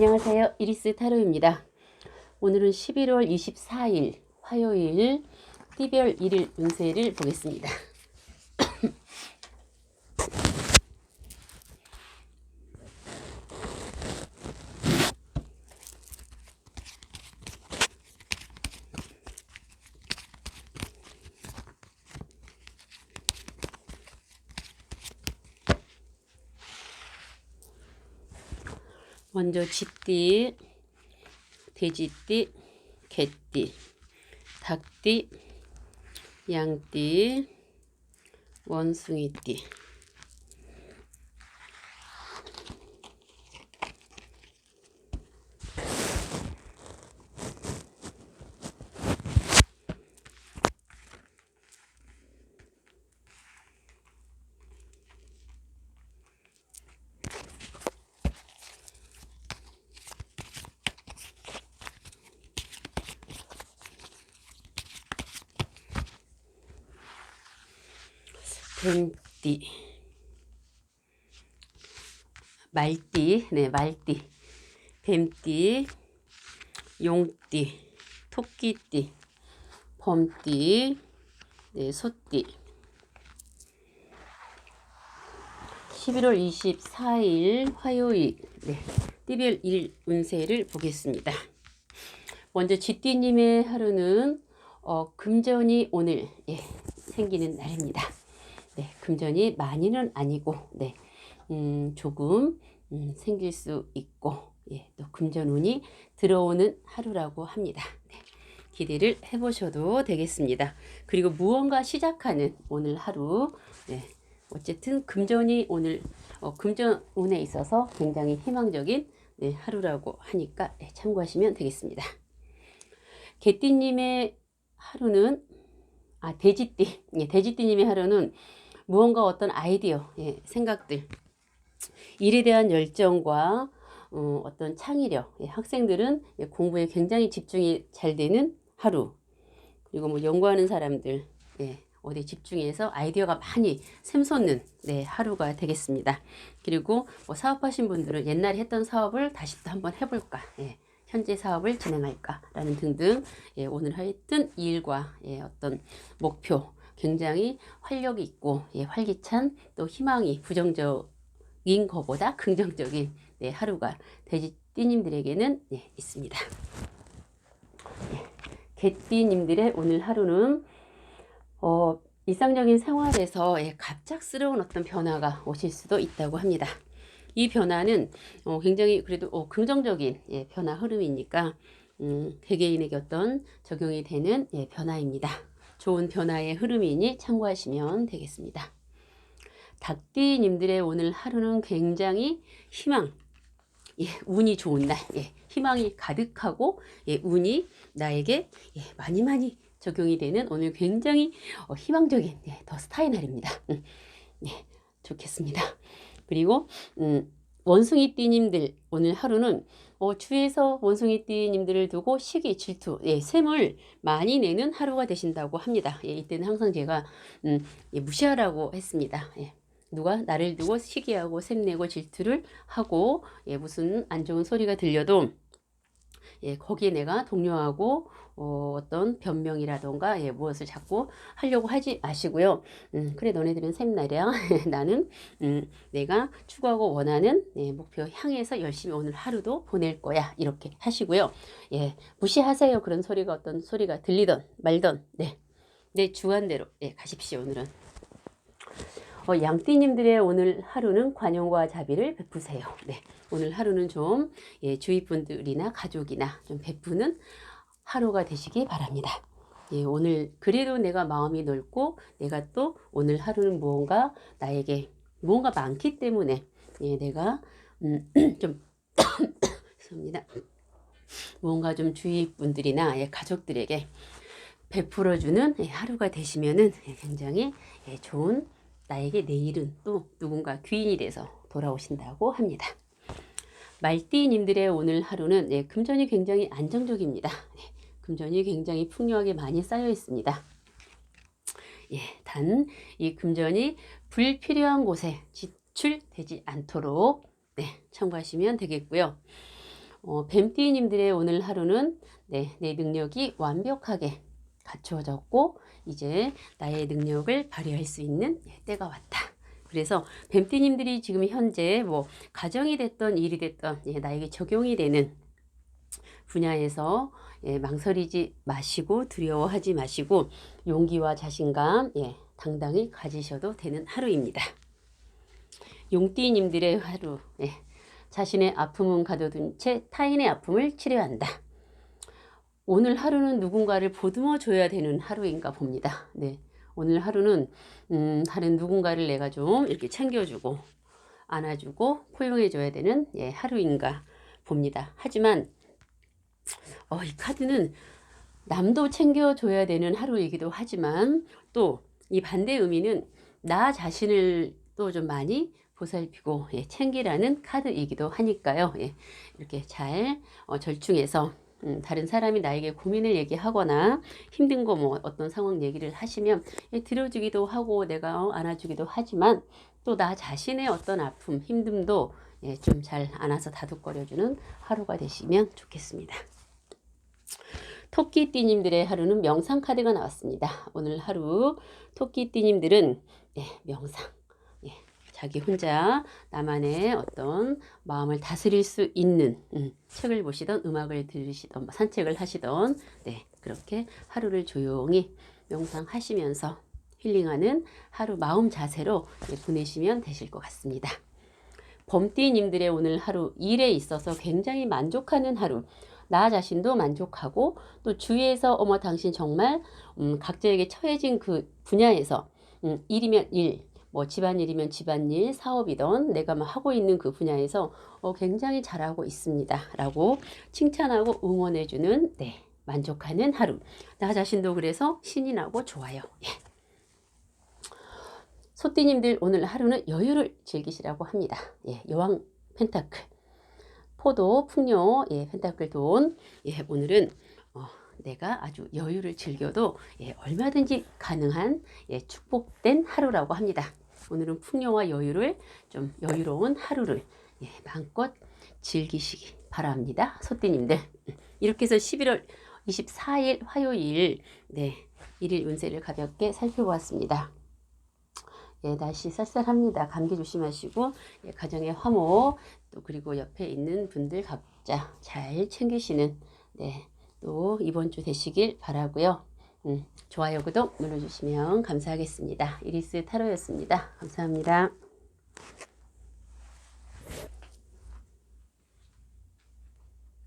안녕하세요. 이리스 타로입니다. 오늘은 11월 24일 화요일 띠별 1일 운세를 보겠습니다. 먼저 쥐띠, 돼지띠, 개띠, 닭띠, 양띠, 원숭이띠. 뱀띠. 말띠. 네 말띠. 뱀띠 용띠 토끼띠 범띠 네 소띠. 11월 24일 화요일. 네, 띠별 일 운세를 보겠습니다. 먼저 쥐띠님의 하루는 어, 금전이 오늘 예, 생기는 날입니다. 네, 금전이 많이는 아니고, 네, 음, 조금 음, 생길 수 있고, 예, 또 금전운이 들어오는 하루라고 합니다. 네, 기대를 해보셔도 되겠습니다. 그리고 무언가 시작하는 오늘 하루, 네, 어쨌든 금전이 오늘 어, 금전운에 있어서 굉장히 희망적인 네, 하루라고 하니까 네, 참고하시면 되겠습니다. 개띠님의 하루는 아 돼지띠, 예, 돼지띠님의 하루는 무언가 어떤 아이디어, 예, 생각들, 일에 대한 열정과 어, 어떤 창의력, 예, 학생들은 예, 공부에 굉장히 집중이 잘 되는 하루. 그리고 뭐 연구하는 사람들, 예, 어디 집중해서 아이디어가 많이 샘솟는 네, 하루가 되겠습니다. 그리고 뭐 사업하신 분들은 옛날에 했던 사업을 다시 또 한번 해볼까, 예, 현재 사업을 진행할까라는 등등 예, 오늘 했던 일과 예, 어떤 목표, 굉장히 활력이 있고 예, 활기찬 또 희망이 부정적인 것보다 긍정적인 네, 하루가 돼지 띠님들에게는 예, 있습니다. 예, 개띠님들의 오늘 하루는 어, 일상적인 생활에서 예, 갑작스러운 어떤 변화가 오실 수도 있다고 합니다. 이 변화는 어, 굉장히 그래도 어, 긍정적인 예, 변화 흐름이니까 음, 개개인에게 어떤 적용이 되는 예, 변화입니다. 좋은 변화의 흐름이니 참고하시면 되겠습니다. 닭띠님들의 오늘 하루는 굉장히 희망, 예, 운이 좋은 날, 예, 희망이 가득하고 예, 운이 나에게 예, 많이 많이 적용이 되는 오늘 굉장히 어, 희망적인 예, 더 스타의 날입니다. 음, 예, 좋겠습니다. 그리고 음, 원숭이띠님들 오늘 하루는 어, 주위에서 원숭이띠님들을 두고 시기, 질투, 예, 샘을 많이 내는 하루가 되신다고 합니다. 예, 이때는 항상 제가 음, 예, 무시하라고 했습니다. 예, 누가 나를 두고 시기하고 샘내고 질투를 하고 예, 무슨 안 좋은 소리가 들려도 예, 거기에 내가 동료하고 어, 어떤 변명이라던가 예, 무엇을 자꾸 하려고 하지 마시고요. 음, 그래 너네들은 샘나랴. 나는 음, 내가 추구하고 원하는 예, 목표 향해서 열심히 오늘 하루도 보낼 거야. 이렇게 하시고요. 예, 무시하세요. 그런 소리가 어떤 소리가 들리던 말던 네, 내 주관대로 예, 가십시오. 오늘은. 어, 양띠님들의 오늘 하루는 관용과 자비를 베푸세요. 네, 오늘 하루는 좀 예, 주위 분들이나 가족이나 좀 베푸는 하루가 되시기 바랍니다. 예, 오늘 그래도 내가 마음이 넓고 내가 또 오늘 하루는 무언가 나에게 무언가 많기 때문에 예, 내가 음, 좀 죄송합니다. 무언가 좀 주위 분들이나 예, 가족들에게 베풀어주는 예, 하루가 되시면은 예, 굉장히 예, 좋은 나에게 내일은 또 누군가 귀인이 돼서 돌아오신다고 합니다. 말띠님들의 오늘 하루는 예, 금전이 굉장히 안정적입니다. 예, 금전이 굉장히 풍요하게 많이 쌓여 있습니다. 예, 단 이 금전이 불필요한 곳에 지출되지 않도록 네, 참고하시면 되겠고요. 어, 뱀띠님들의 오늘 하루는 네, 내 능력이 완벽하게 갖추어졌고 이제 나의 능력을 발휘할 수 있는 예, 때가 왔다. 그래서 뱀띠님들이 지금 현재 뭐 가정이 됐던 일이 됐던 예, 나에게 적용이 되는 분야에서 예, 망설이지 마시고 두려워하지 마시고 용기와 자신감 예, 당당히 가지셔도 되는 하루입니다. 용띠님들의 하루 예, 자신의 아픔은 가둬둔 채 타인의 아픔을 치료한다. 오늘 하루는 누군가를 보듬어 줘야 되는 하루인가 봅니다. 네. 오늘 하루는 음, 다른 누군가를 내가 좀 이렇게 챙겨주고 안아주고 포용해 줘야 되는 예, 하루인가 봅니다. 하지만 어, 이 카드는 남도 챙겨줘야 되는 하루이기도 하지만 또 이 반대 의미는 나 자신을 또 좀 많이 보살피고 예, 챙기라는 카드이기도 하니까요. 예, 이렇게 잘 어, 절충해서 음, 다른 사람이 나에게 고민을 얘기하거나 힘든 거 뭐 어떤 상황 얘기를 하시면 예, 들어주기도 하고 내가 어, 안아주기도 하지만 또 나 자신의 어떤 아픔, 힘듦도 예, 좀 잘 안아서 다독거려주는 하루가 되시면 좋겠습니다. 토끼띠님들의 하루는 명상 카드가 나왔습니다. 오늘 하루 토끼띠님들은 예, 명상, 예, 자기 혼자 나만의 어떤 마음을 다스릴 수 있는 음, 책을 보시던 음악을 들으시던 뭐 산책을 하시던 네, 그렇게 하루를 조용히 명상하시면서 힐링하는 하루 마음 자세로 예, 보내시면 되실 것 같습니다. 범띠님들의 오늘 하루 일에 있어서 굉장히 만족하는 하루. 나 자신도 만족하고 또 주위에서 어머 당신 정말 음, 각자에게 처해진 그 분야에서 음, 일이면 일, 뭐 집안일이면 집안일, 사업이던 내가 막 하고 있는 그 분야에서 어, 굉장히 잘하고 있습니다 라고 칭찬하고 응원해주는 네 만족하는 하루. 나 자신도 그래서 신이 나고 좋아요. 예. 소띠님들 오늘 하루는 여유를 즐기시라고 합니다. 예, 여왕 펜타클, 포도, 풍요, 예, 펜타클 돈. 예, 오늘은 어, 내가 아주 여유를 즐겨도 예, 얼마든지 가능한 예, 축복된 하루라고 합니다. 오늘은 풍요와 여유를 좀 여유로운 하루를 예, 마음껏 즐기시기 바랍니다. 소띠님들. 이렇게 해서 11월 24일 화요일 네, 일일 운세를 가볍게 살펴보았습니다. 예, 날씨 쌀쌀합니다. 감기 조심하시고 예, 가정의 화목 또 그리고 옆에 있는 분들 각자 잘 챙기시는 네, 또 이번 주 되시길 바라고요. 음, 좋아요, 구독 눌러주시면 감사하겠습니다. 이리스 타로였습니다. 감사합니다.